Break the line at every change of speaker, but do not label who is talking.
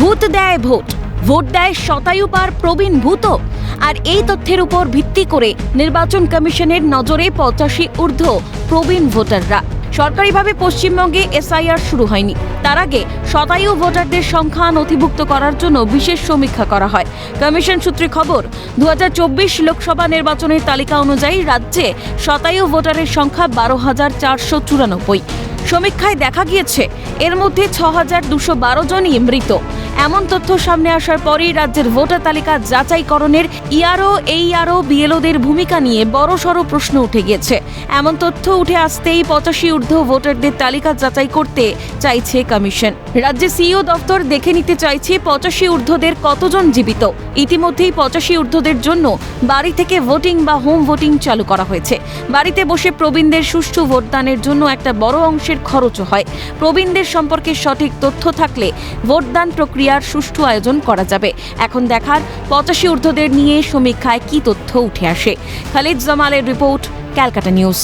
ভূত দেয় vote. Vote দেয় শতায়ু পার প্রবীণ ভূত। আর এই তথ্যের উপর ভিত্তি করে নির্বাচন কমিশনের নজরে পঁচাশি ঊর্ধ্ব প্রবীণ ভোটাররা। সরকারিভাবে পশ্চিমবঙ্গে এসআইআর শুরু হয়নি। তার আগে শতায়ু ভোটারদের সংখ্যা নথিভুক্ত করার জন্য বিশেষ সমীক্ষা করা হয়। কমিশন সূত্রে খবর দু হাজার চব্বিশ লোকসভা নির্বাচনের তালিকা অনুযায়ী রাজ্যে শতায়ু ভোটারের সংখ্যা বারো হাজার চারশো চুরানব্বই। সমীক্ষায় দেখা গিয়েছে, এর মধ্যে ছ হাজার দুশো বারো জনই মৃত। এমন তথ্য সামনে আসার পরেই রাজ্যের ভোটার তালিকা যাচাইকরণের ইআরও এইআরও বিএলওদের ভূমিকা নিয়ে বড়সড় প্রশ্ন উঠে গিয়েছে। এমন তথ্য উঠে আসতেই পঁচাশি ঊর্ধ্ব ভোটারদের তালিকা যাচাই করতে চাইছে কমিশন। রাজ্যে সিইও দপ্তর দেখে নিতে চাইছে পঁচাশি ঊর্ধ্বদের কতজন জীবিত। ইতিমধ্যেই পঁচাশি ঊর্ধ্বদের জন্য বাড়ি থেকে ভোটিং বা হোম ভোটিং চালু করা হয়েছে। বাড়িতে বসে প্রবীণদের সুষ্ঠু ভোটদানের জন্য একটা বড় অংশের খরচও হয়। প্রবীণদের সম্পর্কে সঠিক তথ্য থাকলে ভোটদান প্রক্রিয়ার সুষ্ঠু আয়োজন করা যাবে। এখন দেখার পঁচাশি ঊর্ধ্বদের নিয়ে সমীক্ষায় কি তথ্য উঠে আসে। খালিদ জামালের রিপোর্ট, ক্যালকাটা নিউজ।